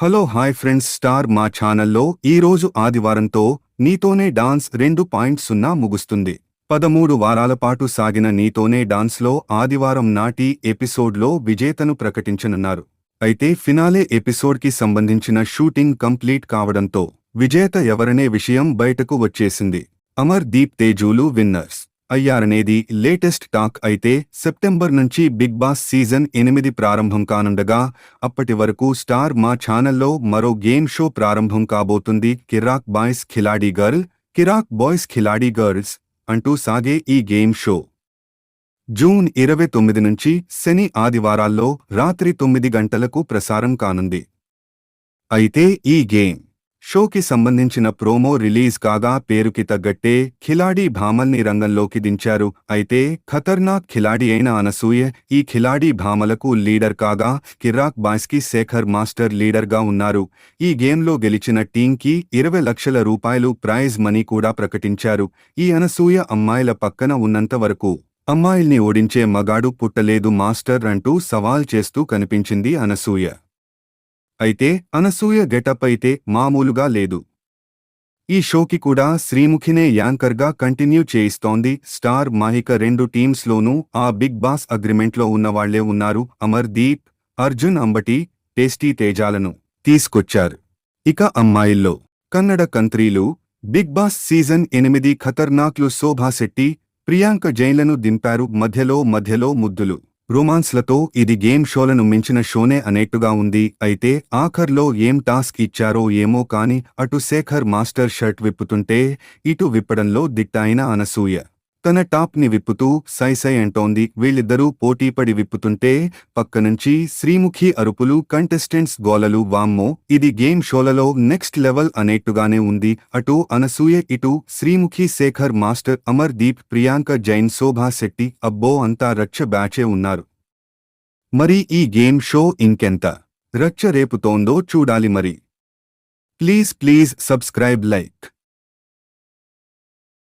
Hello hi friends. Star మా ఛానల్లో ఈరోజు ఆదివారంతో నీతోనే డాన్స్ రెండు పాయింట్ సున్నా ముగుస్తుంది. పదమూడు వారాల పాటు సాగిన నీతోనే డాన్స్లో ఆదివారం నాటి ఎపిసోడ్లో విజేతను ప్రకటించనున్నారు. అయితే ఫినాలే ఎపిసోడ్కి సంబంధించిన షూటింగ్ కంప్లీట్ కావడంతో విజేత ఎవరనే విషయం బయటకు వచ్చేసింది. అమర్ దీప్ తేజూలు విన్నర్స్. అయ్యారనేది లేటెస్ట్ టాక్ అయితే సెప్టెంబర్ నుంచి బిగ్ బాస్ సీజన్ ఎనిమిది ప్రారంభం కానుండగా అప్పటి వరకు స్టార్ మా ఛానల్లో మరో గేమ్ షో ప్రారంభం కాబోతుంది కిరాక్ బాయ్స్ ఖిలాడీ గర్ల్ కిరాక్ బాయ్స్ ఖిలాడీ గర్ల్స్ అంటూ సాగే ఈ గేమ్ షో. జూన్ ఇరవై తొమ్మిది నుంచి శని ఆదివారాల్లో రాత్రి తొమ్మిది గంటలకు ప్రసారం కానుంది. అయితే ఈ గేమ్ షోకి సంబంధించిన ప్రోమో రిలీజ్ కాగా పేరుకి తగ్గట్టే ఖిలాడీ భామల్ని రంగంలోకి దించారు. అయితే ఖతర్నాక్ ఖిలాడీ అయిన అనసూయ ఈ ఖిలాడీ భామలకు లీడర్ కాగా కిరాక్ బాయ్స్కి శేఖర్ మాస్టర్ లీడర్గా ఉన్నారు. ఈ గేమ్లో గెలిచిన టీంకి ఇరవై లక్షల రూపాయలు ప్రైజ్ మనీ కూడా ప్రకటించారు. ఈ అనసూయ అమ్మాయిల పక్కన ఉన్నంత వరకు అమ్మాయిల్ని ఓడించే మగాడు పుట్టలేదు మాస్టర్ అంటూ సవాల్ చేస్తూ కనిపించింది అనసూయ. అయితే అనసూయ గెటప్ అయితే మామూలుగా లేదు. ఈ షోకి కూడా శ్రీముఖినే యాంకర్గా కంటిన్యూ చేయిస్తోంది. స్టార్ మాహిక రెండు టీమ్స్లోనూ ఆ బిగ్ బాస్ అగ్రిమెంట్లో ఉన్నవాళ్ళే ఉన్నారు. అమర్ దీప్ అర్జున్ అంబటి టేస్టీ తేజాలను తీసుకొచ్చారు. ఇక అమ్మాయిల్లో కన్నడ కంత్రీలు బిగ్ బాస్ సీజన్ ఎనిమిది ఖతర్నాక్లు శోభాశెట్టి ప్రియాంక జైన్లను దింపారు మధ్యలో మధ్యలో ముద్దులు. రొమాన్స్లతో ఇది గేమ్ షోలను మించిన షోనే అనేట్టుగా ఉంది. అయితే ఆఖర్లో ఏం టాస్క్ ఇచ్చారో ఏమో కాని అటు శేఖర్ మాస్టర్ షర్ట్ విప్పుతుంటే ఇటు విప్పడంలో దిట్టాయిన అనసూయ. తన టాప్ని విప్పుతూ సై సై అంటోంది. వీళ్ళిద్దరూ పోటీపడి విప్పుతుంటే పక్కనుంచి శ్రీముఖి అరుపులు కంటెస్టెంట్స్ గోలలు వామ్మో! ఇది గేమ్ షోలలో నెక్స్ట్ లెవెల్ అనేట్టుగానే ఉంది. అటు అనసూయ ఇటు శ్రీముఖి శేఖర్ మాస్టర్ అమర్ దీప్ ప్రియాంక జైన్ శోభా శెట్టి అబ్బో! అంతా రచ్చ బ్యాచే ఉన్నారు. మరి ఈ గేమ్ షో ఇంకెంత రచ్చ రేపుతోందో చూడాలి మరి. Please please subscribe like.